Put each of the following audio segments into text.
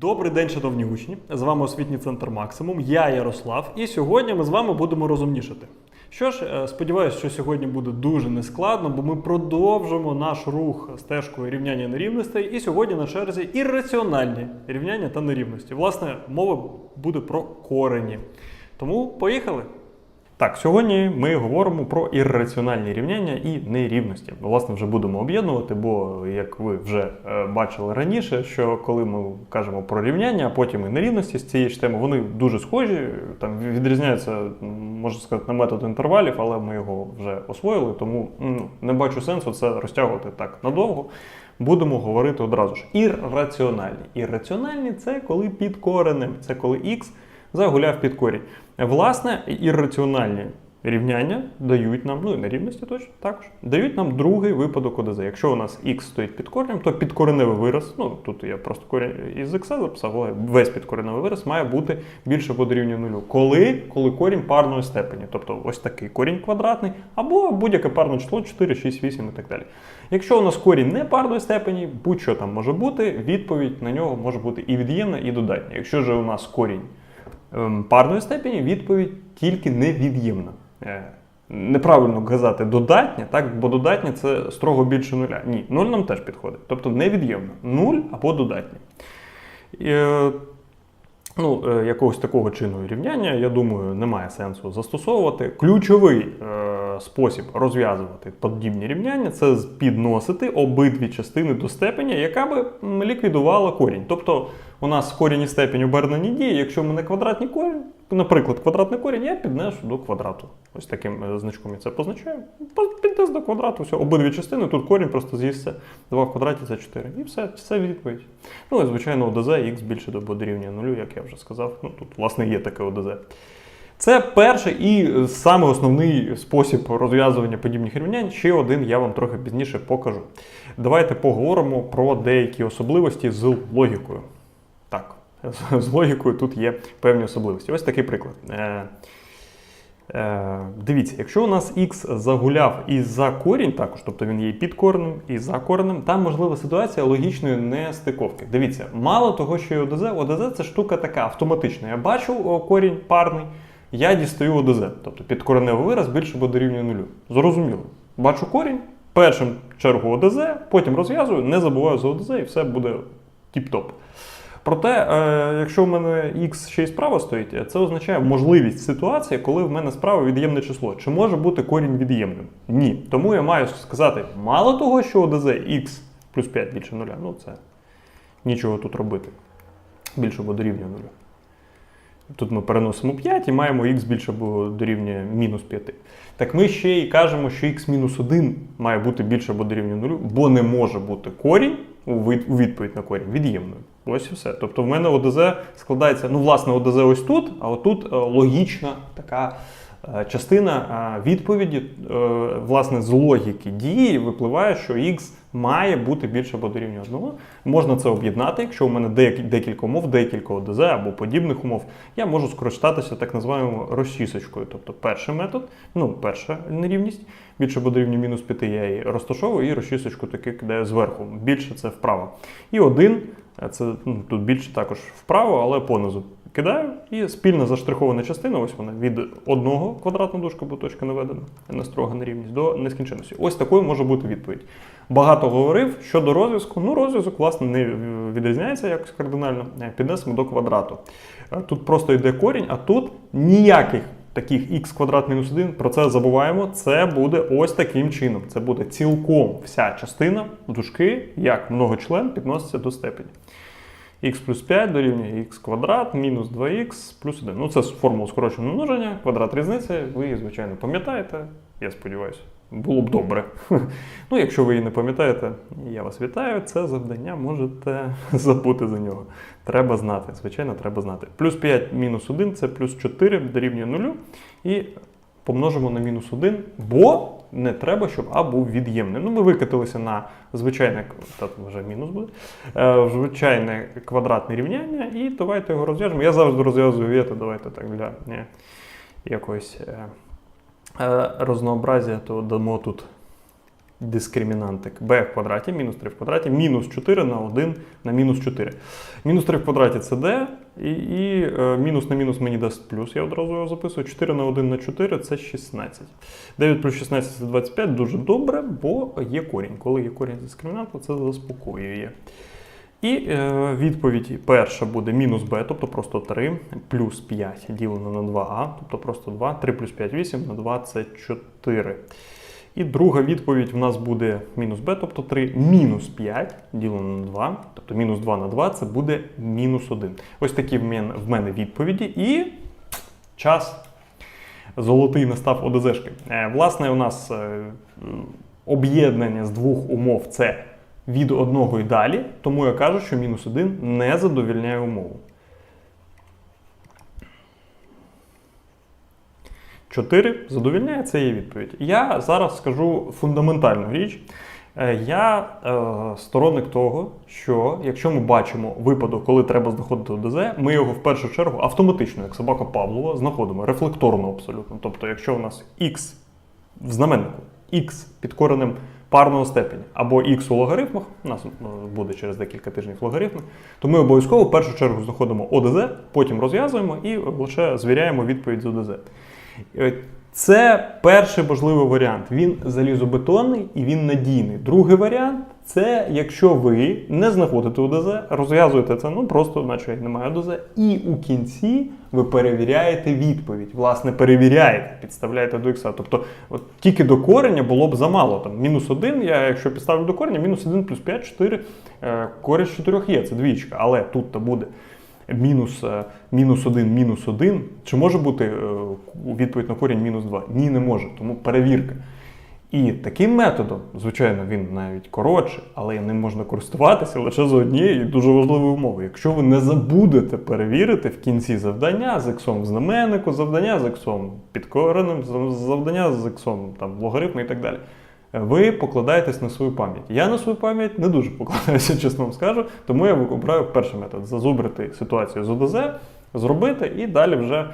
Добрий день, шановні учні! З вами освітній центр Максимум. Я Ярослав, і сьогодні ми з вами будемо розумнішати. Що ж, е, сподіваюся, що сьогодні буде дуже нескладно, бо ми продовжимо наш рух стежкою рівняння нерівностей. І сьогодні на черзі ірраціональні рівняння та нерівності. Власне, мова буде про корені. Тому поїхали! Так, сьогодні ми говоримо про ірраціональні рівняння і нерівності. Власне, вже будемо об'єднувати, бо як ви вже е, бачили раніше, що коли ми кажемо про рівняння, а потім і нерівності з цієї ж теми, вони дуже схожі, там відрізняються, можна сказати, на метод інтервалів, але ми його вже освоїли, тому ну, не бачу сенсу це розтягувати так надовго. Будемо говорити одразу ж. Ірраціональні. Ірраціональні це коли під коренем, це коли х загуляв під корінь. Власне, ірраціональні рівняння дають нам, ну і нерівності точно також, дають нам другий випадок ОДЗ. Якщо у нас х стоїть під коренем, то підкореневий вираз, ну тут я просто корінь із х записав, але весь підкореневий вираз має бути більше або дорівнює нулю. Коли? Коли корінь парної степені, тобто ось такий корінь квадратний, або будь-яке парне число 4, 6, 8 і так далі. Якщо у нас корінь не парної степені, будь-що там може бути, відповідь на нього може бути і від'ємна, і додатня. Якщо ж у нас корінь парної степені, відповідь тільки невід'ємна. Е, Неправильно казати додатня, так, бо додатня це строго більше нуля. Ні, нуль нам теж підходить. Тобто невід'ємна. Нуль або додатня. Е, Ну, е, якогось такого чинного рівняння, я думаю, немає сенсу застосовувати. Ключовий е, спосіб розв'язувати подібні рівняння це підносити обидві частини до степеня, яка би ліквідувала корінь. Тобто у нас корінь і степень обернені дії. Якщо в мене квадратний корінь, наприклад, квадратний корінь, я піднесу до квадрату. Ось таким е, значком я це позначаю. Піднес до квадрату, все, обидві частини, тут корінь просто з'їсться 2 в квадраті це 4. І все, це відповідь. Ну і звичайно, ОДЗ х більше до дорівнює нулю, як я вже сказав. Ну тут, власне, є таке ОДЗ. Це перший і саме основний спосіб розв'язування подібних рівнянь. Ще один я вам трохи пізніше покажу. Давайте поговоримо про деякі особливості з логікою. З- логікою тут є певні особливості. Ось такий приклад. Е, Е, дивіться, якщо у нас х загуляв і за корінь, також, тобто він є і під коренем, і за коренем, там можлива ситуація логічної нестиковки. Дивіться, мало того, що є ОДЗ, ОДЗ це штука така автоматична. Я бачу корінь парний, я дістаю ОДЗ, тобто підкореневий вираз більше буде дорівнює нулю. Зрозуміло. Бачу корінь, першим чергу ОДЗ, потім розв'язую, не забуваю за ОДЗ і все буде тіп-топ. Проте, е, якщо в мене x ще й справа стоїть, це означає можливість ситуації, коли в мене справа від'ємне число. Чи може бути корінь від'ємним? Ні. Тому я маю сказати, мало того, що ОДЗ x плюс 5 більше нуля, ну це нічого тут робити. Більше або дорівнює нулю. Тут ми переносимо 5 і маємо х більше або дорівнює мінус 5. Так ми ще й кажемо, що х мінус 1 має бути більше або дорівнює нулю, бо не може бути корінь у відповідь на корінь від'ємною. Ось і все. Тобто в мене ОДЗ складається, ну, власне, ОДЗ ось тут, а отут е, логічна така е, частина е, відповіді, власне, з логіки дії випливає, що х має бути більше або дорівнює 1. Можна це об'єднати, якщо у мене декілька умов, декілька ОДЗ або подібних умов, я можу скористатися так називаємо розчісочкою. Тобто перший метод, ну, перша нерівність, більше або дорівнює мінус 5 я її розташовую і розчісочку таки кидаю зверху. Більше це вправо. І один, це ну, тут більше також вправо, але понизу. Кидаю і спільна заштрихована частина, ось вона від одного квадратна дужка, бо точка наведена, не строга нерівність, до нескінченності. Ось такою може бути відповідь. Багато говорив щодо розв'язку. Ну, розв'язок, власне, не відрізняється якось кардинально. Е, Піднесемо до квадрату. Е, Тут просто йде корінь, а тут ніяких таких х квадрат мінус 1, про це забуваємо. Це буде ось таким чином. Це буде цілком вся частина дужки, як многочлен, підноситься до степені х плюс 5 дорівнює х квадрат мінус 2х плюс 1. Ну, це формула скороченого множення, квадрат різниці. Ви її, звичайно, пам'ятаєте, я сподіваюся. Було б добре. Ну, якщо ви її не пам'ятаєте, я вас вітаю. Це завдання можете забути за нього. Треба знати. Звичайно, треба знати. Плюс 5 мінус 1 це плюс 4 дорівнює 0. І помножимо на мінус 1, бо не треба, щоб А був від'ємним. Ну, ми викатилися на звичайне, та вже мінус буде, е, звичайне квадратне рівняння, і давайте його розв'яжемо. Я завжди розв'язую давайте так для не, якогось е, е, то дамо тут дискримінантик b в квадраті, мінус 3 в квадраті, мінус 4 на 1 на мінус 4. Мінус 3 в квадраті це d, і, і е, мінус на мінус мені дасть плюс, я одразу його записую. 4 на 1 на 4 це 16. 9 плюс 16 це 25, дуже добре, бо є корінь. Коли є корінь дискримінанту, це заспокоює. І е, відповідь перша буде мінус b, тобто просто 3, плюс 5 ділено на 2а, тобто просто 2, 3 плюс 5 8, на 2 це 4. І друга відповідь в нас буде мінус b, тобто 3, мінус 5 ділено на 2, тобто мінус 2 на 2 це буде мінус 1. Ось такі в мене, відповіді. І час золотий настав ОДЗшки. Е, власне, у нас е, об'єднання з двох умов це від одного і далі, тому я кажу, що мінус 1 не задовільняє умову. 4 задовільняє, це є відповідь. Я зараз скажу фундаментальну річ. Е, Я е, сторонник того, що якщо ми бачимо випадок, коли треба знаходити ОДЗ, ми його в першу чергу автоматично, як собака Павлова, знаходимо рефлекторно абсолютно. Тобто, якщо у нас x в знаменнику, x під коренем парного степені або x у логарифмах, у нас е, буде через декілька тижнів логарифми, то ми обов'язково в першу чергу знаходимо ОДЗ, потім розв'язуємо і лише звіряємо відповідь з ОДЗ. Це перший можливий варіант. Він залізобетонний і він надійний. Другий варіант це якщо ви не знаходите ОДЗ, розв'язуєте це, ну просто, наче немає ОДЗ, і у кінці ви перевіряєте відповідь. Власне, перевіряєте, підставляєте до ікса. Тобто, от тільки до кореня було б замало. Там мінус 1, я якщо підставлю до кореня, мінус 1 плюс 5, 4, е, корінь 4 є, це двічка, але тут то буде мінус, е, мінус 1, мінус 1. Чи може бути е, відповідь на корінь мінус 2? Ні, не може, тому перевірка. І таким методом, звичайно, він навіть коротший, але ним можна користуватися лише за однієї дуже важливої умови. Якщо ви не забудете перевірити в кінці завдання з іксом в знаменнику, завдання з іксом під коренем, завдання з іксом там, логарифму і так далі. Ви покладаєтесь на свою пам'ять. Я на свою пам'ять не дуже покладаюся, чесно вам скажу, тому я обираю перший метод зазубрити ситуацію з ОДЗ, зробити і далі вже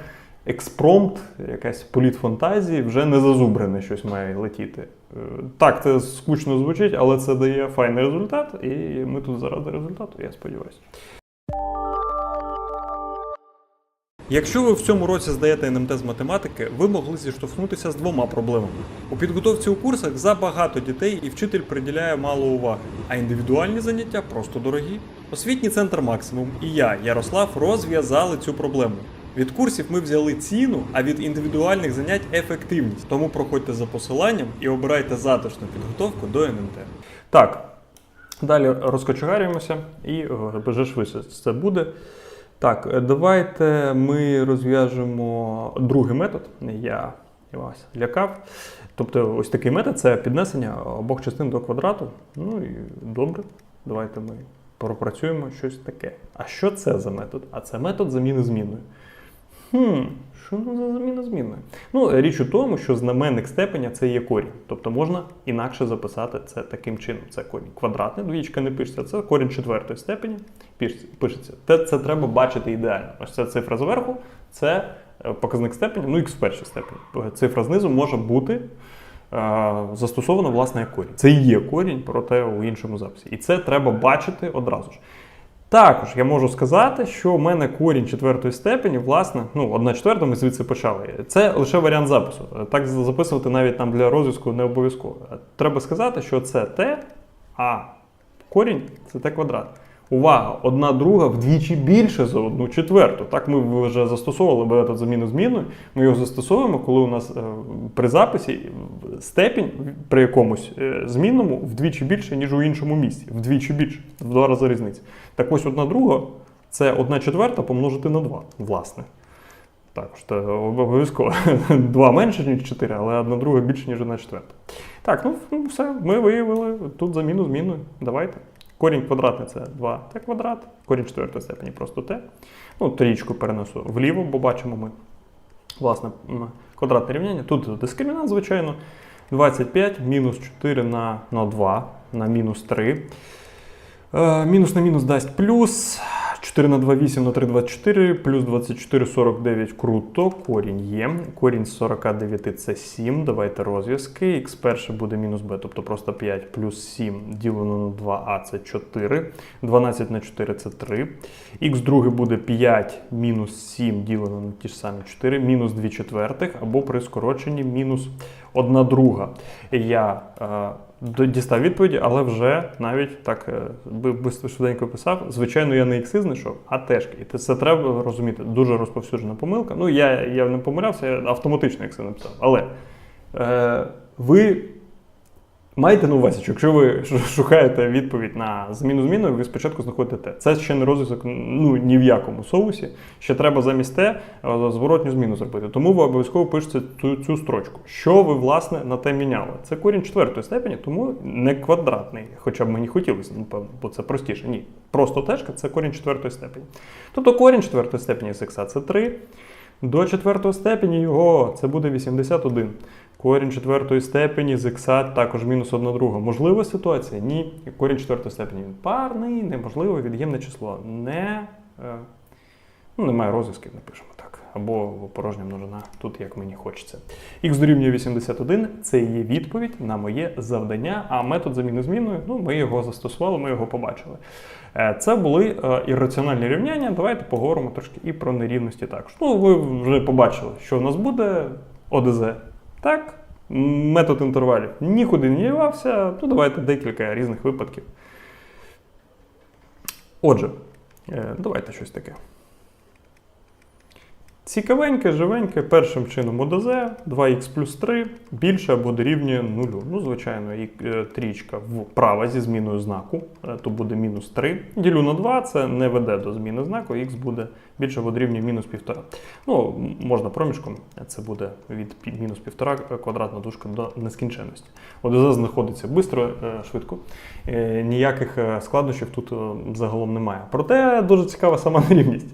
експромт, якась політ фантазії, вже не зазубрене щось має летіти. Е, Так, це скучно звучить, але це дає файний результат, і ми тут заради результату, я сподіваюся. Якщо ви в цьому році здаєте НМТ з математики, ви могли зіштовхнутися з двома проблемами. У підготовці у курсах забагато дітей і вчитель приділяє мало уваги, а індивідуальні заняття просто дорогі. Освітній центр Максимум і я, Ярослав, розв'язали цю проблему. Від курсів ми взяли ціну, а від індивідуальних занять ефективність. Тому проходьте за посиланням і обирайте затишну підготовку до НМТ. Так, далі розкочегарюємося і вже швидше це буде. Так, е, давайте ми розв'яжемо другий метод. Я вас лякав. Тобто, ось такий метод це піднесення обох частин до квадрату. Ну і добре, давайте ми пропрацюємо щось таке. А що це за метод? А це метод заміни зміною. Хм, що за заміна зміною? Ну, річ у тому, що знаменник степеня це є корінь. Тобто можна інакше записати це таким чином. Це корінь квадратний, двічка не пишеться, це корінь четвертої степені пишеться-. Це, це треба бачити ідеально. Ось ця цифра зверху, це е, показник степені, ну, х в першій степені. Цифра знизу може бути е, застосована власне як корінь. Це і є корінь, проте у іншому записі. І це треба бачити одразу ж. Також я можу сказати, що в мене корінь четвертої степені, власне, ну, одна четверта, ми звідси почали. Це лише варіант запису. Так записувати навіть там для розв'язку не обов'язково. Треба сказати, що це Т, а корінь це Т квадрат. Увага, одна друга вдвічі більше за одну четверту. Так ми вже застосовували метод заміну зміною. Ми його застосовуємо, коли у нас е, при записі степінь при якомусь е, змінному вдвічі більше, ніж у іншому місці. Вдвічі більше, в два рази різниця. Так ось одна друга це одна четверта помножити на 2, власне. Також це обов'язково 2 менше, ніж 4, але одна друга більше, ніж одна четверта. Так, ну ну, все, ми виявили тут заміну зміною. Давайте. Корінь квадратний це 2t квадрат, корінь четвертої степені просто t. Ну, трічку перенесу вліво, бо бачимо ми власне квадратне рівняння. Тут дискримінант, звичайно. 25 мінус 4 на, на 2 на мінус 3. Е, мінус на мінус дасть плюс. 4 на 2 8 на 3 24, плюс 24 49 круто. Корінь є. Корінь з 49 це 7. Давайте розв'язки. Х перше буде мінус b, тобто просто 5 плюс 7 ділено на 2а це 4. 12 на 4 це 3. Х друге буде 5 мінус 7 ділено на ті ж самі 4, мінус 2 четвертих, або при скороченні мінус 1 друга. Я е, дістав відповіді, але вже навіть так е, би- швиденько писав. Звичайно, я не ікси знайшов, а тежки. І це треба розуміти. Дуже розповсюджена помилка. Ну, я, я не помилявся, я автоматично ікси написав. Але е, ви маєте на увазі, що якщо ви шукаєте відповідь на зміну зміною, ви спочатку знаходите те. Це ще не розв'язок ну, ні в якому соусі. Ще треба замість те е, зворотню зміну зробити. Тому ви обов'язково пишете цю, цю строчку. Що ви, власне, на те міняли? Це корінь четвертої степені, тому не квадратний, хоча б мені хотілося, напевно, бо це простіше. Ні. Просто тежка це корінь четвертої степені. Тобто корінь четвертої степені з х це 3. До четвертої степені його це буде 81. Корінь четвертої степені з х також мінус 1 друга. Можлива ситуація? Ні. Корінь четвертої степені він парний, неможливо, від'ємне число. Не, е, ну, немає розв'язків, напишемо так. Або порожня множина, тут як мені хочеться. Х дорівнює 81 це є відповідь на моє завдання, а метод заміни зміною, ну, ми його застосували, ми його побачили. Е, Це були е, ірраціональні рівняння. Давайте поговоримо трошки і про нерівності також. Ну, ви вже побачили, що у нас буде ОДЗ. Так, метод інтервалів нікуди не дівався. Ну, давайте декілька різних випадків. Отже, е, давайте щось таке. Цікавеньке, живеньке, першим чином ОДЗ, 2х плюс 3 більше або дорівнює 0. Ну, звичайно, і е, трічка вправа зі зміною знаку, е, то буде мінус 3. Ділю на 2, це не веде до зміни знаку, х буде більше або дорівнює мінус 1,5. Ну, можна проміжком, це буде від мінус 1,5 квадратна дужка до нескінченності. ОДЗ знаходиться швидко, швидко. Е, Ніяких е, складнощів тут е, загалом немає. Проте дуже цікава сама нерівність.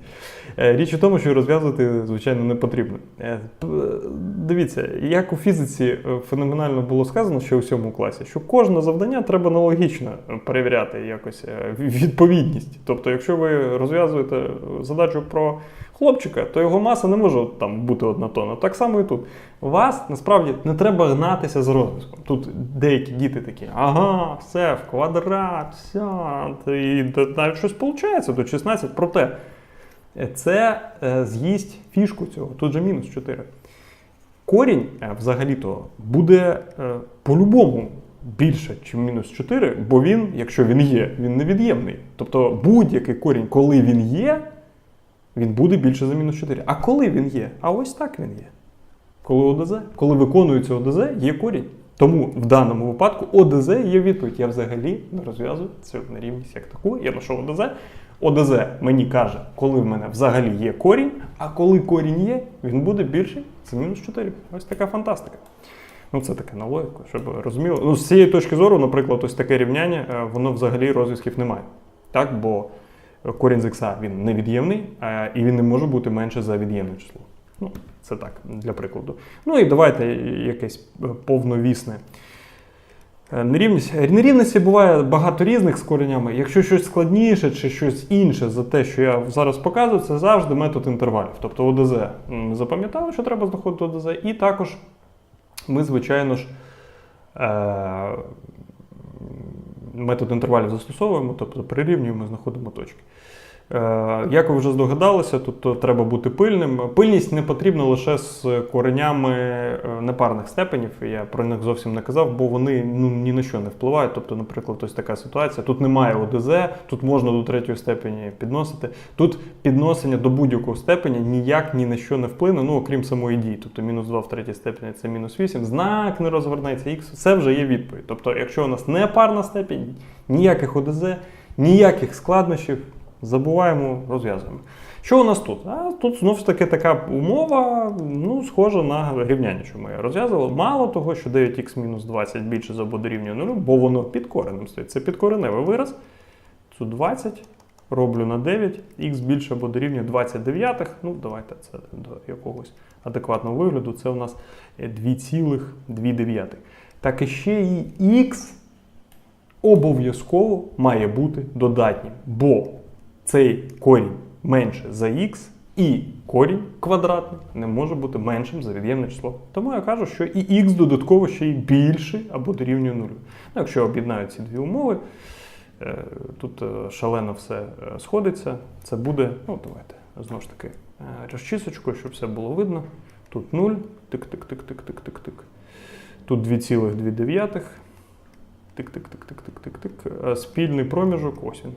Е, Річ у тому, що розв'язувати, звичайно, не потрібно. Е, Дивіться, як у фізиці е, феноменально було сказано ще у сьомому класі, що кожне завдання треба аналогічно е, перевіряти якось е, відповідність. Тобто, якщо ви розв'язуєте е, задачу про хлопчика, то його маса не може там бути одна тонна. Так само і тут. Вас насправді не треба гнатися з розв'язком. Тут деякі діти такі, ага, все, в квадрат, все, і навіть щось виходить до 16. Проте е, це е, з'їсть фішку цього. Тут же мінус 4. Корінь е, взагалі-то буде е, по-любому більше, ніж мінус 4, бо він, якщо він є, він невід'ємний. Тобто будь-який корінь, коли він є, він буде більше за мінус 4. А коли він є? А ось так він є. Коли ОДЗ, коли виконується ОДЗ, є корінь. Тому в даному випадку ОДЗ є відповідь. Я взагалі не розв'язую цю нерівність як таку. Я знайшов ОДЗ. ОДЗ мені каже, коли в мене взагалі є корінь, а коли корінь є, він буде більший за мінус 4. Ось така фантастика. Ну, це таке на логіку, щоб ви розуміли. Ну, з цієї точки зору, наприклад, ось таке рівняння, е, воно взагалі розв'язків немає. Так, бо корінь з х він невід'ємний, е, і він не може бути менше за від'ємне число. Ну, це так, для прикладу. Ну і давайте якесь е, повновісне. Е, Нерівність. Нерівності буває багато різних з коренями. Якщо щось складніше чи щось інше за те, що я зараз показую, це завжди метод інтервалів. Тобто ОДЗ м, запам'ятали, що треба знаходити ОДЗ, і також ми, звичайно ж, е, метод інтервалів застосовуємо, тобто прирівнюємо, знаходимо точки. Е, Як ви вже здогадалися, тут е, треба бути пильним. Пильність не потрібна лише з коренями е, непарних степенів. Я про них зовсім не казав, бо вони ну, ні на що не впливають. Тобто, наприклад, ось така ситуація. Тут немає ОДЗ, тут можна до третьої степені підносити. Тут підносення до будь-якого степеня ніяк ні на що не вплине, ну окрім самої дії. Тобто мінус 2 в третій степені це мінус 8, знак не розвернеться, х, це вже є відповідь. Тобто, якщо у нас не парна степень, ніяких ОДЗ, ніяких складнощів. Забуваємо, розв'язуємо. Що у нас тут? А тут знову ж таки така умова, ну, схожа на рівняння, що ми розв'язували. Мало того, що 9х-20 більше за дорівнює 0, бо воно під коренем стоїть. Це підкореневий вираз. Цю 20 роблю на 9, х більше або дорівнює 29. Ну, давайте це до якогось адекватного вигляду. Це у нас 2,2. Так і ще і х обов'язково має бути додатнім. Бо цей корінь менше за х, і корінь квадратний не може бути меншим за від'ємне число. Тому я кажу, що і х додатково ще й більший або дорівнює нулю. Ну, якщо об'єднають ці дві умови, е, тут е, шалено все е, сходиться, це буде, ну давайте, знову ж таки, розчісочкою, щоб все було видно. Тут 0, тик-тик-тик-тик-тик-тик-тик. Тут 2,2. Тик-тик-тик-тик-тик-тик-тик. Спільний проміжок. Е,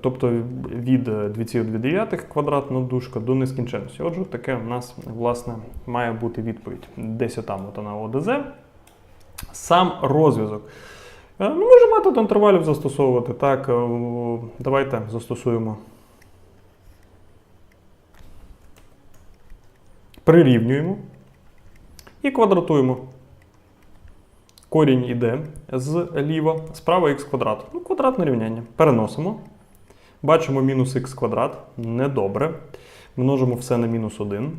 Тобто від е, 2,2 квадратна дужка до нескінченності. Отже, таке в нас власне має бути відповідь. Десь там от вона ОДЗ. Сам розв'язок. Е, Ну, може метод інтервалів застосовувати. Так, е, давайте застосуємо. Прирівнюємо і квадратуємо. Корінь іде зліва, справа х квадрат. Ну, квадратне рівняння. Переносимо. Бачимо мінус х квадрат. Недобре. Множимо все на мінус 1,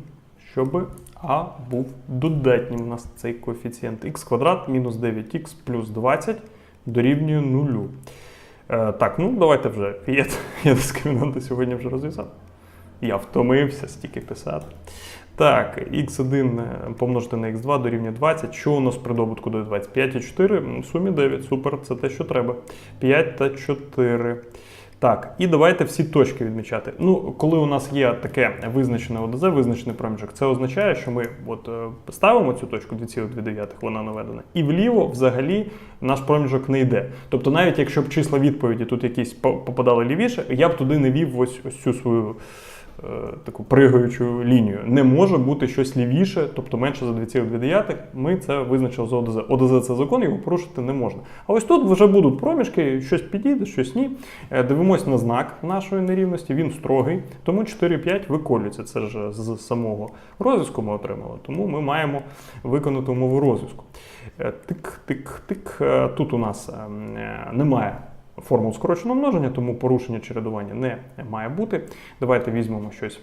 щоб а був додатнім у нас цей коефіцієнт. х квадрат мінус 9х плюс 20 дорівнює 0. Е, так, ну давайте вже. Я, я дискримінанти сьогодні вже розв'язав. Я втомився стільки писати. Так, x1 помножити на x2 дорівнює 20. Що у нас при добутку до 20? 5 і 4, в сумі 9. Супер, це те, що треба. 5 та 4. Так, і давайте всі точки відмічати. Ну, коли у нас є таке визначене ОДЗ, визначений проміжок, це означає, що ми от е, ставимо цю точку 2,2, вона наведена, і вліво взагалі наш проміжок не йде. Тобто, навіть якщо б числа відповіді тут якісь по- попадали лівіше, я б туди не вів ось, ось цю свою таку пригаючу лінію. Не може бути щось лівіше, тобто менше за 2,2. Ми це визначили з ОДЗ. ОДЗ це закон, його порушити не можна. А ось тут вже будуть проміжки, щось підійде, щось ні. Е, Дивимось на знак нашої нерівності, він строгий, тому 4,5 виколюється. Це ж з самого розв'язку ми отримали, тому ми маємо виконати умову розв'язку. Е, Тик, тик, тик. Е, Тут у нас ем, е, немає формул скороченого множення, тому порушення чередування не має бути. Давайте візьмемо щось.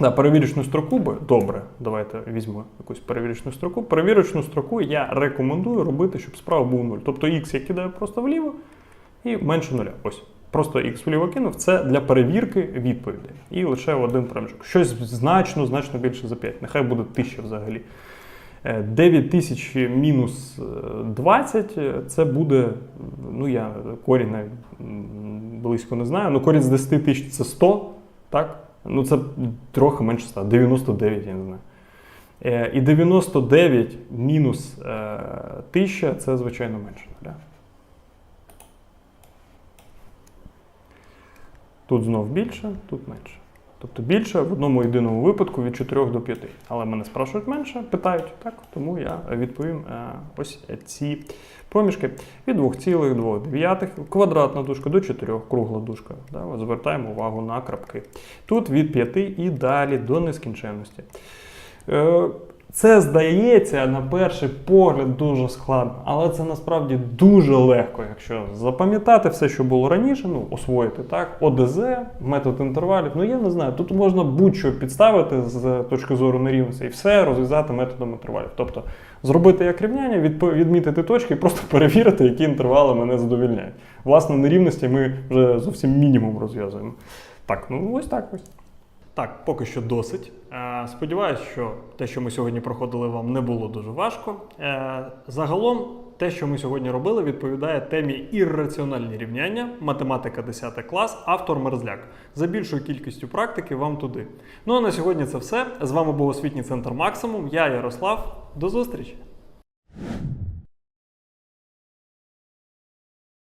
Да, перевірочну строку би добре. Давайте візьмемо якусь перевірочну строку. Перевірочну строку я рекомендую робити, щоб справа був 0. Тобто х я кидаю просто вліво і менше нуля. Ось. Просто х вліво кинув. Це для перевірки відповідей. І лише один проміжок. Щось значно, значно більше за 5. Нехай буде 1000 взагалі. Е, 9000 мінус е, 20 е, це буде, ну я корінь близько не знаю. Ну корінь з 10 тисяч це 100, так? Ну це трохи менше 100, 99, я не знаю. Е, І 99 мінус е, 1000 це звичайно менше. нуля. Тут знов більше, тут менше. Тобто більше в одному єдиному випадку від 4 до 5. Але мене спрашують менше, питають, так, тому я відповім е, ось ці проміжки від 2,2 квадратна дужка до 4, кругла дужка. Да, звертаємо увагу на крапки. Тут від 5 і далі до нескінченності. Це здається на перший погляд дуже складно, але це насправді дуже легко, якщо запам'ятати все, що було раніше, ну освоїти так. ОДЗ, метод інтервалів. Ну я не знаю, тут можна будь-що підставити з точки зору нерівності і все розв'язати методом інтервалів. Тобто зробити як рівняння, відмітити точки і просто перевірити, які інтервали мене задовільняють. Власне, нерівності ми вже зовсім мінімум розв'язуємо. Так, ну ось так ось. Так, поки що досить. Е, Сподіваюсь, що те, що ми сьогодні проходили, вам не було дуже важко. Е, Загалом, те, що ми сьогодні робили, відповідає темі ірраціональні рівняння, математика 10 клас, автор Мерзляк. За більшою кількістю практики вам туди. Ну а на сьогодні це все. З вами був освітній центр Максимум. Я Ярослав. До зустрічі!